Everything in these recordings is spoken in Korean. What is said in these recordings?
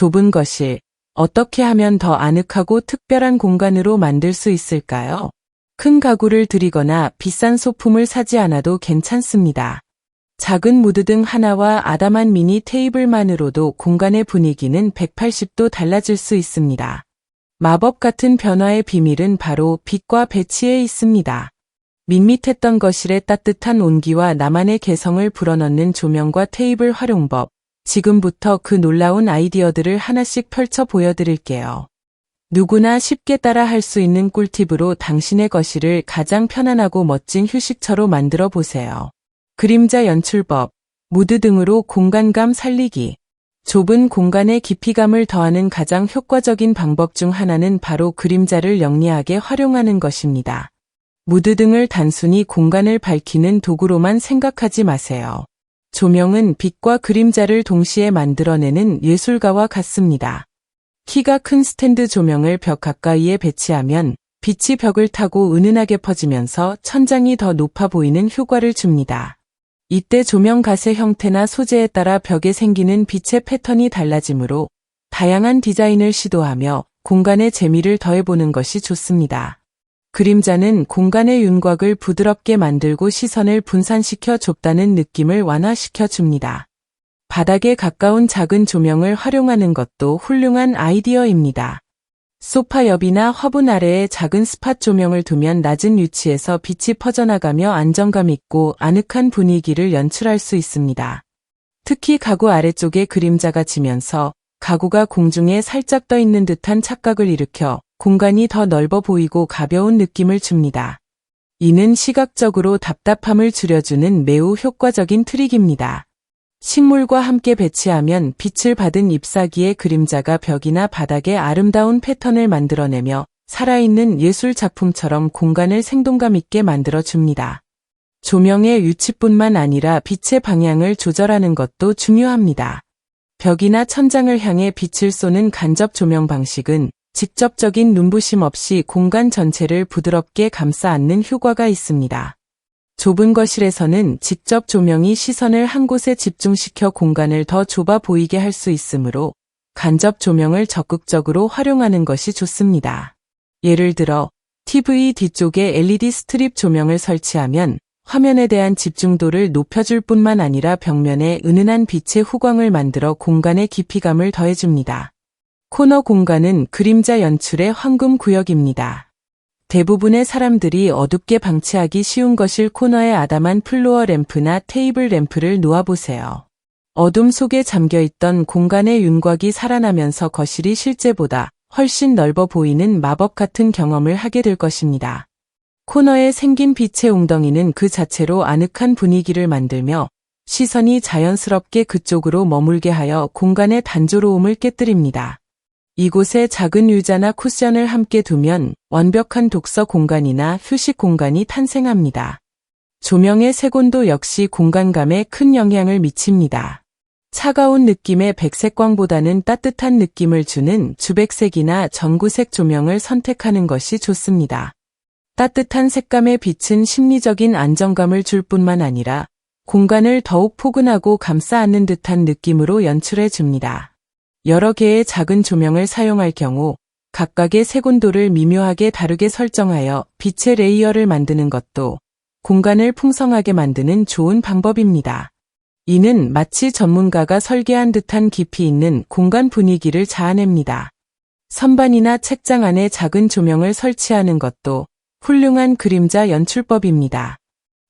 좁은 거실, 어떻게 하면 더 아늑하고 특별한 공간으로 만들 수 있을까요? 큰 가구를 들이거나 비싼 소품을 사지 않아도 괜찮습니다. 작은 무드 등 하나와 아담한 미니 테이블만으로도 공간의 분위기는 180도 달라질 수 있습니다. 마법 같은 변화의 비밀은 바로 빛과 배치에 있습니다. 밋밋했던 거실에 따뜻한 온기와 나만의 개성을 불어넣는 조명과 테이블 활용법. 지금부터 그 놀라운 아이디어들을 하나씩 펼쳐 보여드릴게요. 누구나 쉽게 따라 할 수 있는 꿀팁으로 당신의 거실을 가장 편안하고 멋진 휴식처로 만들어 보세요. 그림자 연출법, 무드 등으로 공간감 살리기. 좁은 공간에 깊이감을 더하는 가장 효과적인 방법 중 하나는 바로 그림자를 영리하게 활용하는 것입니다. 무드 등을 단순히 공간을 밝히는 도구로만 생각하지 마세요. 조명은 빛과 그림자를 동시에 만들어내는 예술가와 같습니다. 키가 큰 스탠드 조명을 벽 가까이에 배치하면 빛이 벽을 타고 은은하게 퍼지면서 천장이 더 높아 보이는 효과를 줍니다. 이때 조명 가세 형태나 소재에 따라 벽에 생기는 빛의 패턴이 달라지므로 다양한 디자인을 시도하며 공간의 재미를 더해보는 것이 좋습니다. 그림자는 공간의 윤곽을 부드럽게 만들고 시선을 분산시켜 좁다는 느낌을 완화시켜 줍니다. 바닥에 가까운 작은 조명을 활용하는 것도 훌륭한 아이디어입니다. 소파 옆이나 화분 아래에 작은 스팟 조명을 두면 낮은 위치에서 빛이 퍼져나가며 안정감 있고 아늑한 분위기를 연출할 수 있습니다. 특히 가구 아래쪽에 그림자가 지면서 가구가 공중에 살짝 떠 있는 듯한 착각을 일으켜 공간이 더 넓어 보이고 가벼운 느낌을 줍니다. 이는 시각적으로 답답함을 줄여주는 매우 효과적인 트릭입니다. 식물과 함께 배치하면 빛을 받은 잎사귀의 그림자가 벽이나 바닥에 아름다운 패턴을 만들어내며 살아있는 예술 작품처럼 공간을 생동감 있게 만들어줍니다. 조명의 위치뿐만 아니라 빛의 방향을 조절하는 것도 중요합니다. 벽이나 천장을 향해 빛을 쏘는 간접 조명 방식은 직접적인 눈부심 없이 공간 전체를 부드럽게 감싸 안는 효과가 있습니다. 좁은 거실에서는 직접 조명이 시선을 한 곳에 집중시켜 공간을 더 좁아 보이게 할 수 있으므로 간접 조명을 적극적으로 활용하는 것이 좋습니다. 예를 들어 TV 뒤쪽에 LED 스트립 조명을 설치하면 화면에 대한 집중도를 높여줄 뿐만 아니라 벽면에 은은한 빛의 후광을 만들어 공간의 깊이감을 더해줍니다. 코너 공간은 그림자 연출의 황금 구역입니다. 대부분의 사람들이 어둡게 방치하기 쉬운 것일 코너에 아담한 플로어 램프나 테이블 램프를 놓아보세요. 어둠 속에 잠겨있던 공간의 윤곽이 살아나면서 거실이 실제보다 훨씬 넓어 보이는 마법 같은 경험을 하게 될 것입니다. 코너에 생긴 빛의 웅덩이는 그 자체로 아늑한 분위기를 만들며 시선이 자연스럽게 그쪽으로 머물게 하여 공간의 단조로움을 깨뜨립니다. 이곳에 작은 의자나 쿠션을 함께 두면 완벽한 독서 공간이나 휴식 공간이 탄생합니다. 조명의 색온도 역시 공간감에 큰 영향을 미칩니다. 차가운 느낌의 백색광보다는 따뜻한 느낌을 주는 주백색이나 전구색 조명을 선택하는 것이 좋습니다. 따뜻한 색감의 빛은 심리적인 안정감을 줄 뿐만 아니라 공간을 더욱 포근하고 감싸 안는 듯한 느낌으로 연출해 줍니다. 여러 개의 작은 조명을 사용할 경우 각각의 색온도를 미묘하게 다르게 설정하여 빛의 레이어를 만드는 것도 공간을 풍성하게 만드는 좋은 방법입니다. 이는 마치 전문가가 설계한 듯한 깊이 있는 공간 분위기를 자아냅니다. 선반이나 책장 안에 작은 조명을 설치하는 것도 훌륭한 그림자 연출법입니다.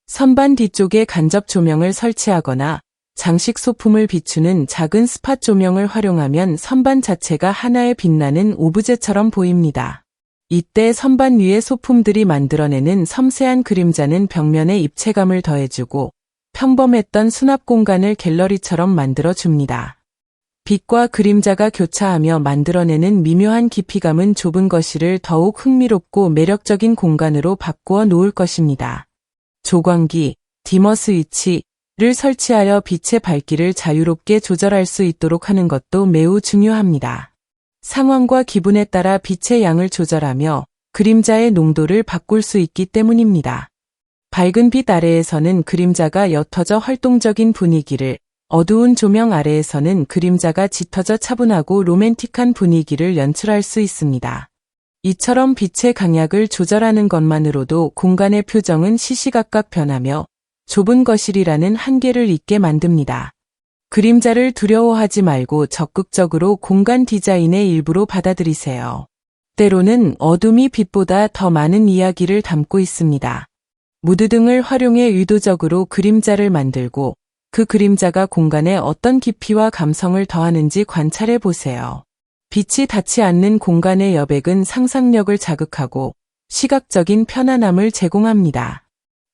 선반 뒤쪽에 간접 조명을 설치하거나 장식 소품을 비추는 작은 스팟 조명을 활용하면 선반 자체가 하나의 빛나는 오브제처럼 보입니다. 이때 선반 위의 소품들이 만들어내는 섬세한 그림자는 벽면에 입체감을 더해주고 평범했던 수납 공간을 갤러리처럼 만들어줍니다. 빛과 그림자가 교차하며 만들어내는 미묘한 깊이감은 좁은 거실을 더욱 흥미롭고 매력적인 공간으로 바꾸어 놓을 것입니다. 조광기, 디머 스위치, 를 설치하여 빛의 밝기를 자유롭게 조절할 수 있도록 하는 것도 매우 중요합니다. 상황과 기분에 따라 빛의 양을 조절하며 그림자의 농도를 바꿀 수 있기 때문입니다. 밝은 빛 아래에서는 그림자가 옅어져 활동적인 분위기를, 어두운 조명 아래에서는 그림자가 짙어져 차분하고 로맨틱한 분위기를 연출할 수 있습니다. 이처럼 빛의 강약을 조절하는 것만으로도 공간의 표정은 시시각각 변하며 좁은 거실이라는 한계를 잊게 만듭니다. 그림자를 두려워하지 말고 적극적으로 공간 디자인의 일부로 받아들이세요. 때로는 어둠이 빛보다 더 많은 이야기를 담고 있습니다. 무드 등을 활용해 의도적으로 그림자를 만들고 그 그림자가 공간에 어떤 깊이와 감성을 더하는지 관찰해 보세요. 빛이 닿지 않는 공간의 여백은 상상력을 자극하고 시각적인 편안함을 제공합니다.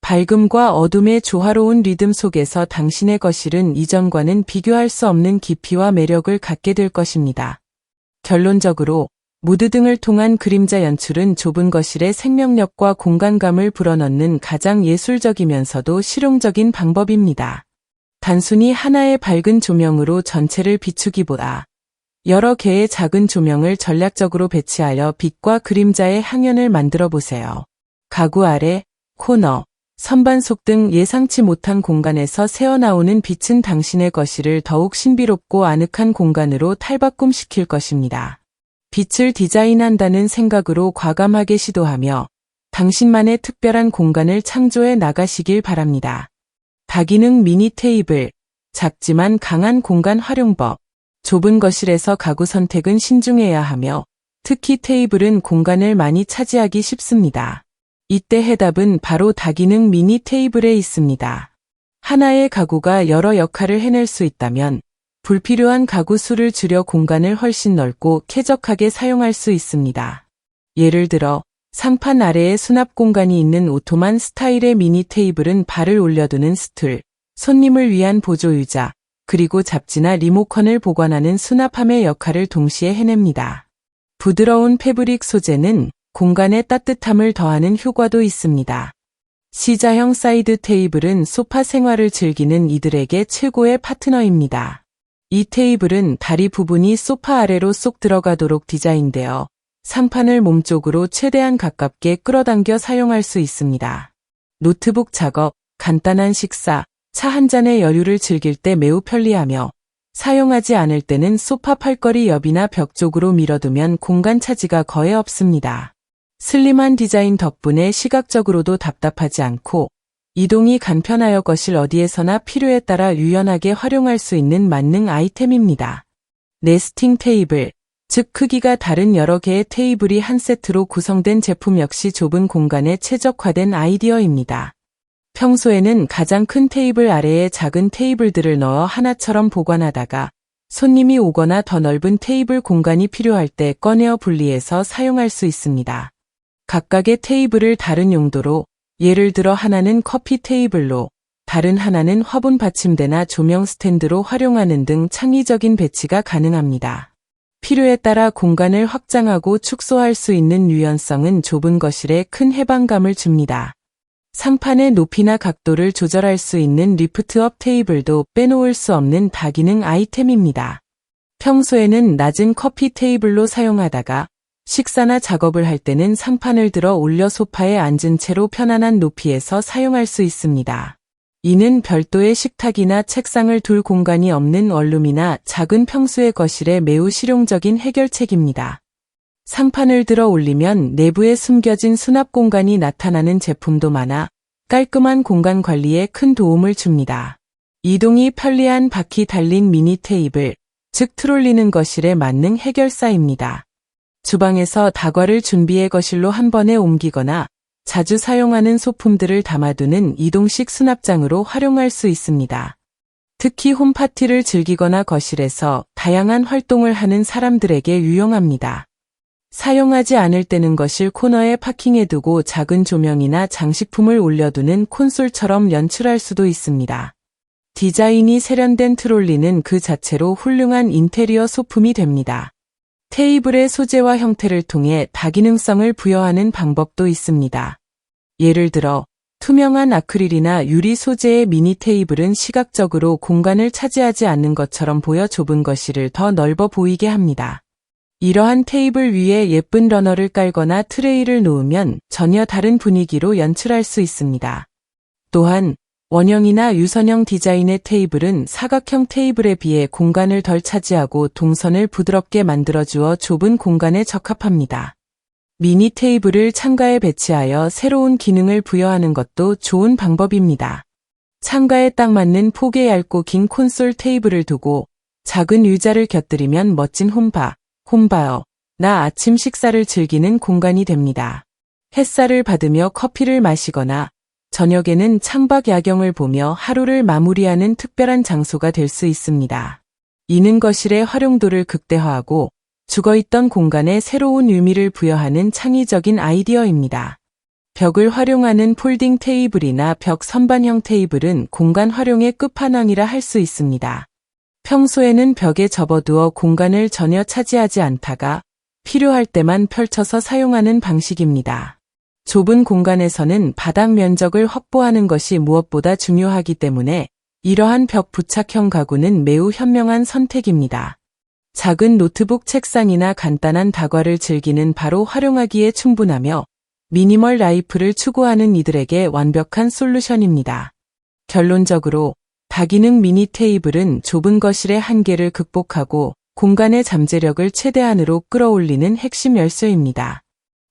밝음과 어둠의 조화로운 리듬 속에서 당신의 거실은 이전과는 비교할 수 없는 깊이와 매력을 갖게 될 것입니다. 결론적으로 무드 등을 통한 그림자 연출은 좁은 거실의 생명력과 공간감을 불어넣는 가장 예술적이면서도 실용적인 방법입니다. 단순히 하나의 밝은 조명으로 전체를 비추기보다 여러 개의 작은 조명을 전략적으로 배치하여 빛과 그림자의 향연을 만들어 보세요. 가구 아래, 코너, 선반속 등 예상치 못한 공간에서 새어나오는 빛은 당신의 거실을 더욱 신비롭고 아늑한 공간으로 탈바꿈시킬 것입니다. 빛을 디자인한다는 생각으로 과감하게 시도하며 당신만의 특별한 공간을 창조해 나가시길 바랍니다. 다기능 미니 테이블, 작지만 강한 공간 활용법, 좁은 거실에서 가구 선택은 신중해야 하며 특히 테이블은 공간을 많이 차지하기 쉽습니다. 이때 해답은 바로 다기능 미니 테이블에 있습니다. 하나의 가구가 여러 역할을 해낼 수 있다면 불필요한 가구 수를 줄여 공간을 훨씬 넓고 쾌적하게 사용할 수 있습니다. 예를 들어 상판 아래에 수납 공간이 있는 오토만 스타일의 미니 테이블은 발을 올려두는 스툴, 손님을 위한 보조 의자, 그리고 잡지나 리모컨을 보관하는 수납함의 역할을 동시에 해냅니다. 부드러운 패브릭 소재는 공간에 따뜻함을 더하는 효과도 있습니다. 시자형 사이드 테이블은 소파 생활을 즐기는 이들에게 최고의 파트너입니다. 이 테이블은 다리 부분이 소파 아래로 쏙 들어가도록 디자인되어 상판을 몸쪽으로 최대한 가깝게 끌어당겨 사용할 수 있습니다. 노트북 작업, 간단한 식사, 차 한 잔의 여유를 즐길 때 매우 편리하며 사용하지 않을 때는 소파 팔걸이 옆이나 벽 쪽으로 밀어두면 공간 차지가 거의 없습니다. 슬림한 디자인 덕분에 시각적으로도 답답하지 않고 이동이 간편하여 거실 어디에서나 필요에 따라 유연하게 활용할 수 있는 만능 아이템입니다. 네스팅 테이블, 즉 크기가 다른 여러 개의 테이블이 한 세트로 구성된 제품 역시 좁은 공간에 최적화된 아이디어입니다. 평소에는 가장 큰 테이블 아래에 작은 테이블들을 넣어 하나처럼 보관하다가 손님이 오거나 더 넓은 테이블 공간이 필요할 때 꺼내어 분리해서 사용할 수 있습니다. 각각의 테이블을 다른 용도로 예를 들어 하나는 커피 테이블로 다른 하나는 화분 받침대나 조명 스탠드로 활용하는 등 창의적인 배치가 가능합니다. 필요에 따라 공간을 확장하고 축소할 수 있는 유연성은 좁은 거실에 큰 해방감을 줍니다. 상판의 높이나 각도를 조절할 수 있는 리프트업 테이블도 빼놓을 수 없는 다기능 아이템입니다. 평소에는 낮은 커피 테이블로 사용하다가 식사나 작업을 할 때는 상판을 들어 올려 소파에 앉은 채로 편안한 높이에서 사용할 수 있습니다. 이는 별도의 식탁이나 책상을 둘 공간이 없는 원룸이나 작은 평수의 거실에 매우 실용적인 해결책입니다. 상판을 들어 올리면 내부에 숨겨진 수납 공간이 나타나는 제품도 많아 깔끔한 공간 관리에 큰 도움을 줍니다. 이동이 편리한 바퀴 달린 미니 테이블, 즉 트롤리는 거실에 맞는 해결사입니다. 주방에서 다과를 준비해 거실로 한 번에 옮기거나 자주 사용하는 소품들을 담아두는 이동식 수납장으로 활용할 수 있습니다. 특히 홈파티를 즐기거나 거실에서 다양한 활동을 하는 사람들에게 유용합니다. 사용하지 않을 때는 거실 코너에 파킹해두고 작은 조명이나 장식품을 올려두는 콘솔처럼 연출할 수도 있습니다. 디자인이 세련된 트롤리는 그 자체로 훌륭한 인테리어 소품이 됩니다. 테이블의 소재와 형태를 통해 다기능성을 부여하는 방법도 있습니다. 예를 들어 투명한 아크릴이나 유리 소재의 미니 테이블은 시각적으로 공간을 차지하지 않는 것처럼 보여 좁은 거실을 더 넓어 보이게 합니다. 이러한 테이블 위에 예쁜 러너를 깔거나 트레이를 놓으면 전혀 다른 분위기로 연출할 수 있습니다. 또한 원형이나 유선형 디자인의 테이블은 사각형 테이블에 비해 공간을 덜 차지하고 동선을 부드럽게 만들어주어 좁은 공간에 적합합니다. 미니 테이블을 창가에 배치하여 새로운 기능을 부여하는 것도 좋은 방법입니다. 창가에 딱 맞는 폭의 얇고 긴 콘솔 테이블을 두고 작은 의자를 곁들이면 멋진 홈바, 홈바어, 나 아침 식사를 즐기는 공간이 됩니다. 햇살을 받으며 커피를 마시거나 저녁에는 창밖 야경을 보며 하루를 마무리하는 특별한 장소가 될 수 있습니다. 이는 거실의 활용도를 극대화하고 죽어있던 공간에 새로운 의미를 부여하는 창의적인 아이디어입니다. 벽을 활용하는 폴딩 테이블이나 벽 선반형 테이블은 공간 활용의 끝판왕이라 할 수 있습니다. 평소에는 벽에 접어두어 공간을 전혀 차지하지 않다가 필요할 때만 펼쳐서 사용하는 방식입니다. 좁은 공간에서는 바닥 면적을 확보하는 것이 무엇보다 중요하기 때문에 이러한 벽 부착형 가구는 매우 현명한 선택입니다. 작은 노트북 책상이나 간단한 다과를 즐기는 바로 활용하기에 충분하며 미니멀 라이프를 추구하는 이들에게 완벽한 솔루션입니다. 결론적으로 다기능 미니 테이블은 좁은 거실의 한계를 극복하고 공간의 잠재력을 최대한으로 끌어올리는 핵심 열쇠입니다.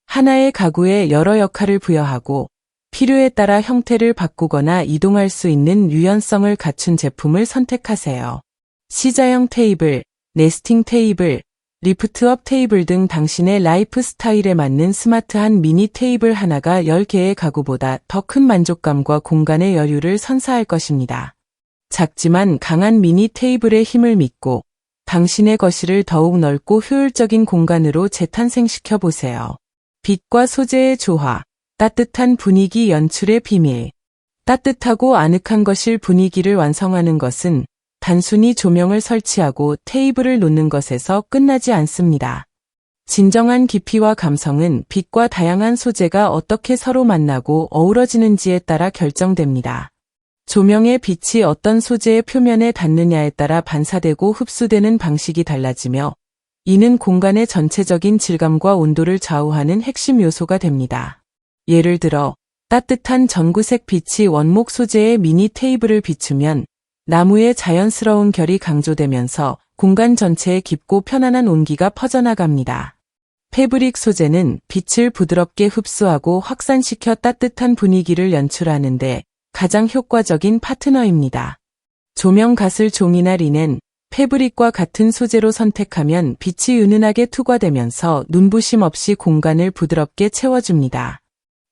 하나의 가구에 여러 역할을 부여하고 필요에 따라 형태를 바꾸거나 이동할 수 있는 유연성을 갖춘 제품을 선택하세요. 시자형 테이블, 네스팅 테이블, 리프트업 테이블 등 당신의 라이프 스타일에 맞는 스마트한 미니 테이블 하나가 10개의 가구보다 더 큰 만족감과 공간의 여유를 선사할 것입니다. 작지만 강한 미니 테이블의 힘을 믿고 당신의 거실을 더욱 넓고 효율적인 공간으로 재탄생시켜 보세요. 빛과 소재의 조화, 따뜻한 분위기 연출의 비밀. 따뜻하고 아늑한 거실 분위기를 완성하는 것은 단순히 조명을 설치하고 테이블을 놓는 것에서 끝나지 않습니다. 진정한 깊이와 감성은 빛과 다양한 소재가 어떻게 서로 만나고 어우러지는지에 따라 결정됩니다. 조명의 빛이 어떤 소재의 표면에 닿느냐에 따라 반사되고 흡수되는 방식이 달라지며 이는 공간의 전체적인 질감과 온도를 좌우하는 핵심 요소가 됩니다. 예를 들어 따뜻한 전구색 빛이 원목 소재의 미니 테이블을 비추면 나무의 자연스러운 결이 강조되면서 공간 전체에 깊고 편안한 온기가 퍼져나갑니다. 패브릭 소재는 빛을 부드럽게 흡수하고 확산시켜 따뜻한 분위기를 연출하는데 가장 효과적인 파트너입니다. 조명 가슬 종이나 리넨, 패브릭과 같은 소재로 선택하면 빛이 은은하게 투과되면서 눈부심 없이 공간을 부드럽게 채워줍니다.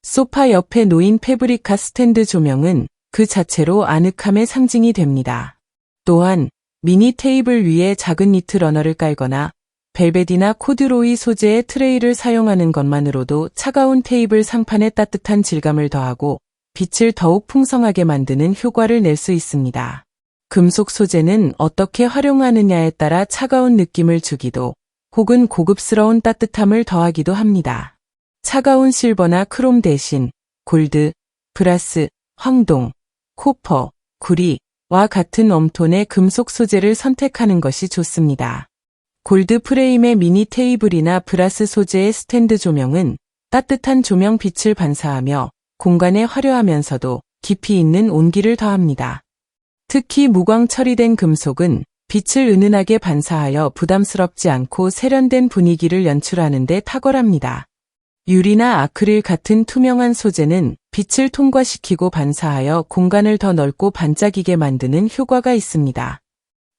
소파 옆에 놓인 패브리카 스탠드 조명은 그 자체로 아늑함의 상징이 됩니다. 또한 미니 테이블 위에 작은 니트 러너를 깔거나 벨벳이나 코듀로이 소재의 트레이를 사용하는 것만으로도 차가운 테이블 상판에 따뜻한 질감을 더하고 빛을 더욱 풍성하게 만드는 효과를 낼 수 있습니다. 금속 소재는 어떻게 활용하느냐에 따라 차가운 느낌을 주기도 혹은 고급스러운 따뜻함을 더하기도 합니다. 차가운 실버나 크롬 대신 골드, 브라스, 황동, 코퍼, 구리와 같은 웜톤의 금속 소재를 선택하는 것이 좋습니다. 골드 프레임의 미니 테이블이나 브라스 소재의 스탠드 조명은 따뜻한 조명 빛을 반사하며 공간에 화려하면서도 깊이 있는 온기를 더합니다. 특히 무광 처리된 금속은 빛을 은은하게 반사하여 부담스럽지 않고 세련된 분위기를 연출하는 데 탁월합니다. 유리나 아크릴 같은 투명한 소재는 빛을 통과시키고 반사하여 공간을 더 넓고 반짝이게 만드는 효과가 있습니다.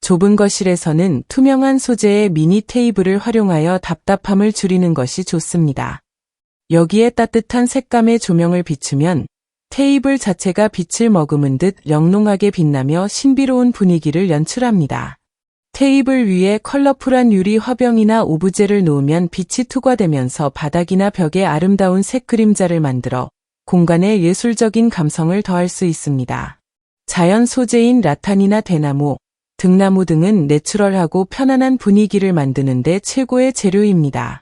좁은 거실에서는 투명한 소재의 미니 테이블을 활용하여 답답함을 줄이는 것이 좋습니다. 여기에 따뜻한 색감의 조명을 비추면 테이블 자체가 빛을 머금은 듯 영롱하게 빛나며 신비로운 분위기를 연출합니다. 테이블 위에 컬러풀한 유리 화병이나 오브제를 놓으면 빛이 투과되면서 바닥이나 벽에 아름다운 색 그림자를 만들어 공간에 예술적인 감성을 더할 수 있습니다. 자연 소재인 라탄이나 대나무, 등나무 등은 내추럴하고 편안한 분위기를 만드는데 최고의 재료입니다.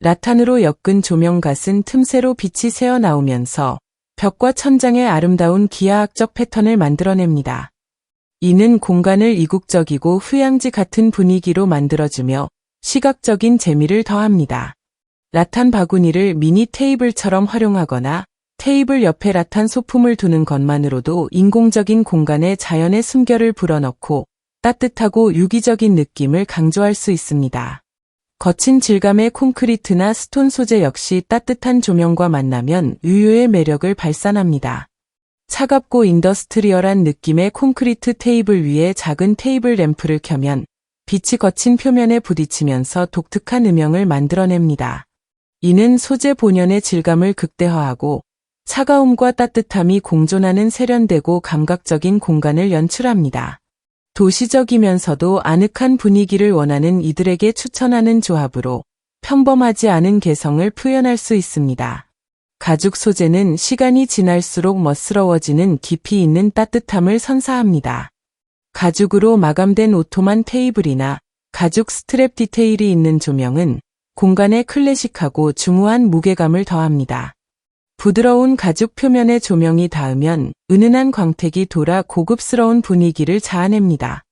라탄으로 엮은 조명갓은 틈새로 빛이 새어 나오면서 벽과 천장에 아름다운 기하학적 패턴을 만들어냅니다. 이는 공간을 이국적이고 휴양지 같은 분위기로 만들어주며 시각적인 재미를 더합니다. 라탄 바구니를 미니 테이블처럼 활용하거나 테이블 옆에 라탄 소품을 두는 것만으로도 인공적인 공간에 자연의 숨결을 불어넣고 따뜻하고 유기적인 느낌을 강조할 수 있습니다. 거친 질감의 콘크리트나 스톤 소재 역시 따뜻한 조명과 만나면 유효의 매력을 발산합니다. 차갑고 인더스트리얼한 느낌의 콘크리트 테이블 위에 작은 테이블 램프를 켜면 빛이 거친 표면에 부딪히면서 독특한 음영을 만들어냅니다. 이는 소재 본연의 질감을 극대화하고 차가움과 따뜻함이 공존하는 세련되고 감각적인 공간을 연출합니다. 도시적이면서도 아늑한 분위기를 원하는 이들에게 추천하는 조합으로 평범하지 않은 개성을 표현할 수 있습니다. 가죽 소재는 시간이 지날수록 멋스러워지는 깊이 있는 따뜻함을 선사합니다. 가죽으로 마감된 오토만 테이블이나 가죽 스트랩 디테일이 있는 조명은 공간에 클래식하고 중후한 무게감을 더합니다. 부드러운 가죽 표면에 조명이 닿으면 은은한 광택이 돌아 고급스러운 분위기를 자아냅니다.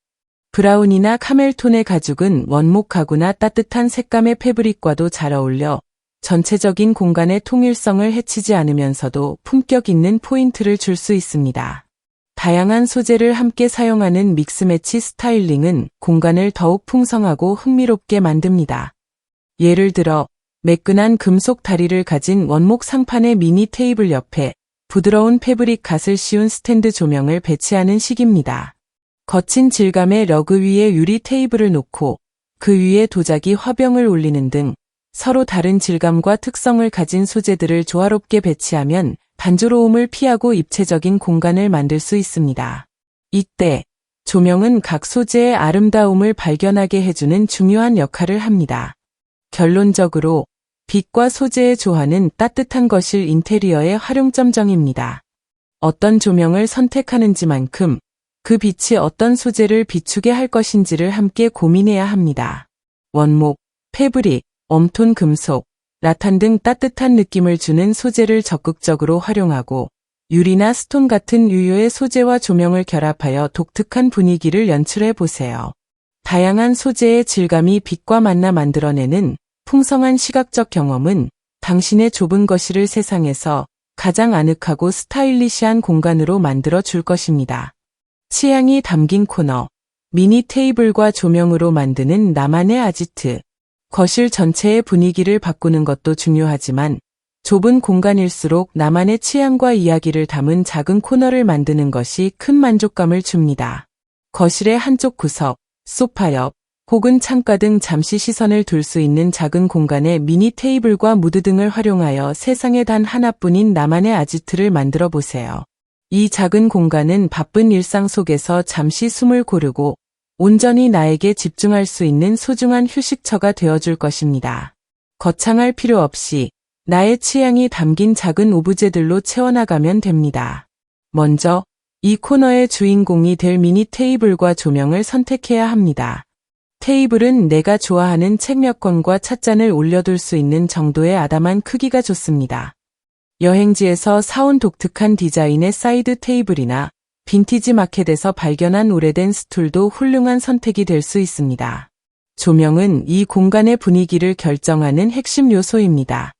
브라운이나 카멜톤의 가죽은 원목 가구나 따뜻한 색감의 패브릭과도 잘 어울려 전체적인 공간의 통일성을 해치지 않으면서도 품격 있는 포인트를 줄 수 있습니다. 다양한 소재를 함께 사용하는 믹스매치 스타일링은 공간을 더욱 풍성하고 흥미롭게 만듭니다. 예를 들어 매끈한 금속 다리를 가진 원목 상판의 미니 테이블 옆에 부드러운 패브릭 갓을 씌운 스탠드 조명을 배치하는 식입니다. 거친 질감의 러그 위에 유리 테이블을 놓고 그 위에 도자기 화병을 올리는 등 서로 다른 질감과 특성을 가진 소재들을 조화롭게 배치하면 단조로움을 피하고 입체적인 공간을 만들 수 있습니다. 이때 조명은 각 소재의 아름다움을 발견하게 해주는 중요한 역할을 합니다. 결론적으로 빛과 소재의 조화는 따뜻한 거실 인테리어의 활용점정입니다. 어떤 조명을 선택하는지만큼 그 빛이 어떤 소재를 비추게 할 것인지를 함께 고민해야 합니다. 원목, 패브릭, 웜톤 금속, 라탄 등 따뜻한 느낌을 주는 소재를 적극적으로 활용하고 유리나 스톤 같은 유효의 소재와 조명을 결합하여 독특한 분위기를 연출해 보세요. 다양한 소재의 질감이 빛과 만나 만들어내는 풍성한 시각적 경험은 당신의 좁은 거실을 세상에서 가장 아늑하고 스타일리시한 공간으로 만들어 줄 것입니다. 취향이 담긴 코너, 미니 테이블과 조명으로 만드는 나만의 아지트. 거실 전체의 분위기를 바꾸는 것도 중요하지만 좁은 공간일수록 나만의 취향과 이야기를 담은 작은 코너를 만드는 것이 큰 만족감을 줍니다. 거실의 한쪽 구석, 소파 옆, 혹은 창가 등 잠시 시선을 둘 수 있는 작은 공간에 미니 테이블과 무드 등을 활용하여 세상에 단 하나뿐인 나만의 아지트를 만들어 보세요. 이 작은 공간은 바쁜 일상 속에서 잠시 숨을 고르고 온전히 나에게 집중할 수 있는 소중한 휴식처가 되어줄 것입니다. 거창할 필요 없이 나의 취향이 담긴 작은 오브제들로 채워나가면 됩니다. 먼저 이 코너의 주인공이 될 미니 테이블과 조명을 선택해야 합니다. 테이블은 내가 좋아하는 책 몇 권과 찻잔을 올려둘 수 있는 정도의 아담한 크기가 좋습니다. 여행지에서 사온 독특한 디자인의 사이드 테이블이나 빈티지 마켓에서 발견한 오래된 스툴도 훌륭한 선택이 될 수 있습니다. 조명은 이 공간의 분위기를 결정하는 핵심 요소입니다.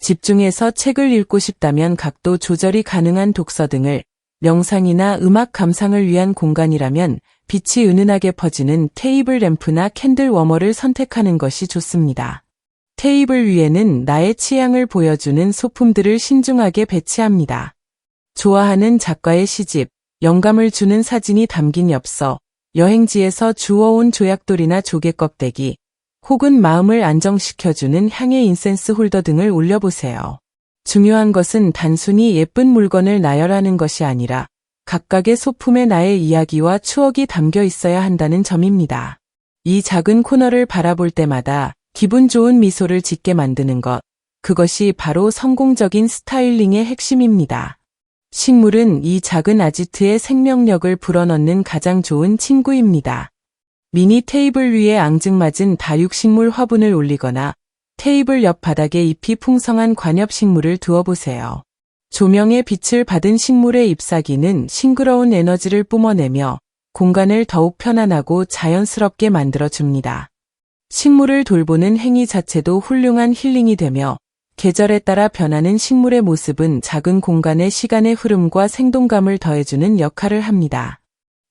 집중해서 책을 읽고 싶다면 각도 조절이 가능한 독서 등을 명상이나 음악 감상을 위한 공간이라면 빛이 은은하게 퍼지는 테이블 램프나 캔들 워머를 선택하는 것이 좋습니다. 테이블 위에는 나의 취향을 보여주는 소품들을 신중하게 배치합니다. 좋아하는 작가의 시집, 영감을 주는 사진이 담긴 엽서, 여행지에서 주워온 조약돌이나 조개 껍데기, 혹은 마음을 안정시켜주는 향의 인센스 홀더 등을 올려보세요. 중요한 것은 단순히 예쁜 물건을 나열하는 것이 아니라 각각의 소품에 나의 이야기와 추억이 담겨 있어야 한다는 점입니다. 이 작은 코너를 바라볼 때마다 기분 좋은 미소를 짓게 만드는 것, 그것이 바로 성공적인 스타일링의 핵심입니다. 식물은 이 작은 아지트의 생명력을 불어넣는 가장 좋은 친구입니다. 미니 테이블 위에 앙증맞은 다육식물 화분을 올리거나 테이블 옆 바닥에 잎이 풍성한 관엽식물을 두어보세요. 조명의 빛을 받은 식물의 잎사귀는 싱그러운 에너지를 뿜어내며 공간을 더욱 편안하고 자연스럽게 만들어줍니다. 식물을 돌보는 행위 자체도 훌륭한 힐링이 되며 계절에 따라 변하는 식물의 모습은 작은 공간에 시간의 흐름과 생동감을 더해주는 역할을 합니다.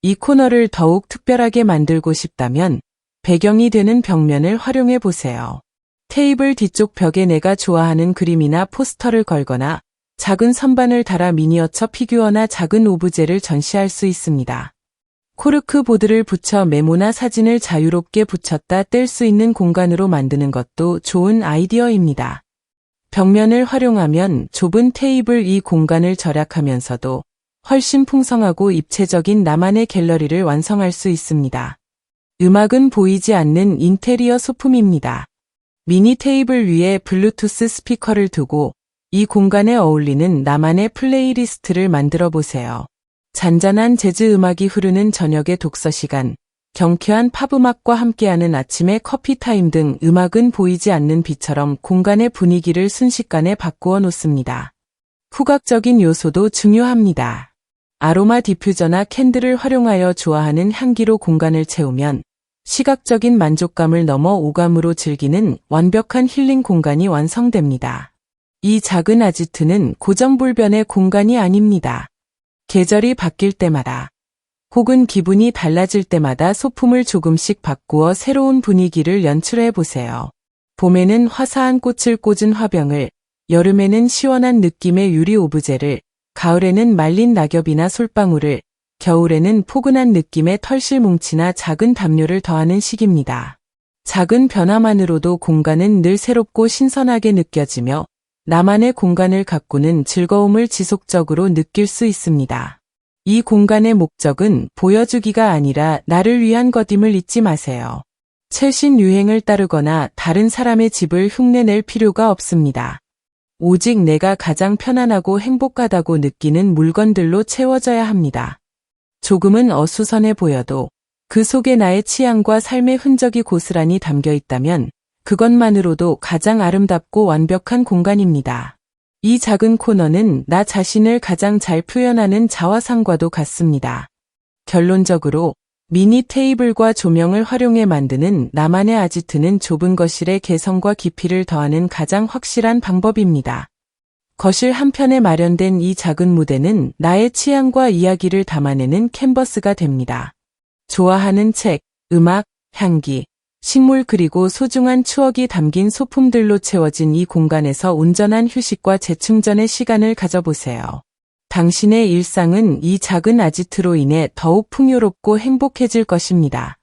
이 코너를 더욱 특별하게 만들고 싶다면 배경이 되는 벽면을 활용해 보세요. 테이블 뒤쪽 벽에 내가 좋아하는 그림이나 포스터를 걸거나 작은 선반을 달아 미니어처 피규어나 작은 오브제를 전시할 수 있습니다. 코르크 보드를 붙여 메모나 사진을 자유롭게 붙였다 뗄 수 있는 공간으로 만드는 것도 좋은 아이디어입니다. 벽면을 활용하면 좁은 테이블 이 공간을 절약하면서도 훨씬 풍성하고 입체적인 나만의 갤러리를 완성할 수 있습니다. 음악은 보이지 않는 인테리어 소품입니다. 미니 테이블 위에 블루투스 스피커를 두고 이 공간에 어울리는 나만의 플레이리스트를 만들어 보세요. 잔잔한 재즈 음악이 흐르는 저녁의 독서 시간, 경쾌한 팝 음악과 함께하는 아침의 커피 타임 등 음악은 보이지 않는 빛처럼 공간의 분위기를 순식간에 바꾸어 놓습니다. 후각적인 요소도 중요합니다. 아로마 디퓨저나 캔들을 활용하여 좋아하는 향기로 공간을 채우면 시각적인 만족감을 넘어 오감으로 즐기는 완벽한 힐링 공간이 완성됩니다. 이 작은 아지트는 고정불변의 공간이 아닙니다. 계절이 바뀔 때마다 혹은 기분이 달라질 때마다 소품을 조금씩 바꾸어 새로운 분위기를 연출해 보세요. 봄에는 화사한 꽃을 꽂은 화병을, 여름에는 시원한 느낌의 유리 오브제를, 가을에는 말린 낙엽이나 솔방울을, 겨울에는 포근한 느낌의 털실 뭉치나 작은 담요를 더하는 시기입니다. 작은 변화만으로도 공간은 늘 새롭고 신선하게 느껴지며 나만의 공간을 가꾸는 즐거움을 지속적으로 느낄 수 있습니다. 이 공간의 목적은 보여주기가 아니라 나를 위한 것임을 잊지 마세요. 최신 유행을 따르거나 다른 사람의 집을 흉내낼 필요가 없습니다. 오직 내가 가장 편안하고 행복하다고 느끼는 물건들로 채워져야 합니다. 조금은 어수선해 보여도 그 속에 나의 취향과 삶의 흔적이 고스란히 담겨 있다면 그것만으로도 가장 아름답고 완벽한 공간입니다. 이 작은 코너는 나 자신을 가장 잘 표현하는 자화상과도 같습니다. 결론적으로 미니 테이블과 조명을 활용해 만드는 나만의 아지트는 좁은 거실의 개성과 깊이를 더하는 가장 확실한 방법입니다. 거실 한편에 마련된 이 작은 무대는 나의 취향과 이야기를 담아내는 캔버스가 됩니다. 좋아하는 책, 음악, 향기, 식물 그리고 소중한 추억이 담긴 소품들로 채워진 이 공간에서 온전한 휴식과 재충전의 시간을 가져보세요. 당신의 일상은 이 작은 아지트로 인해 더욱 풍요롭고 행복해질 것입니다.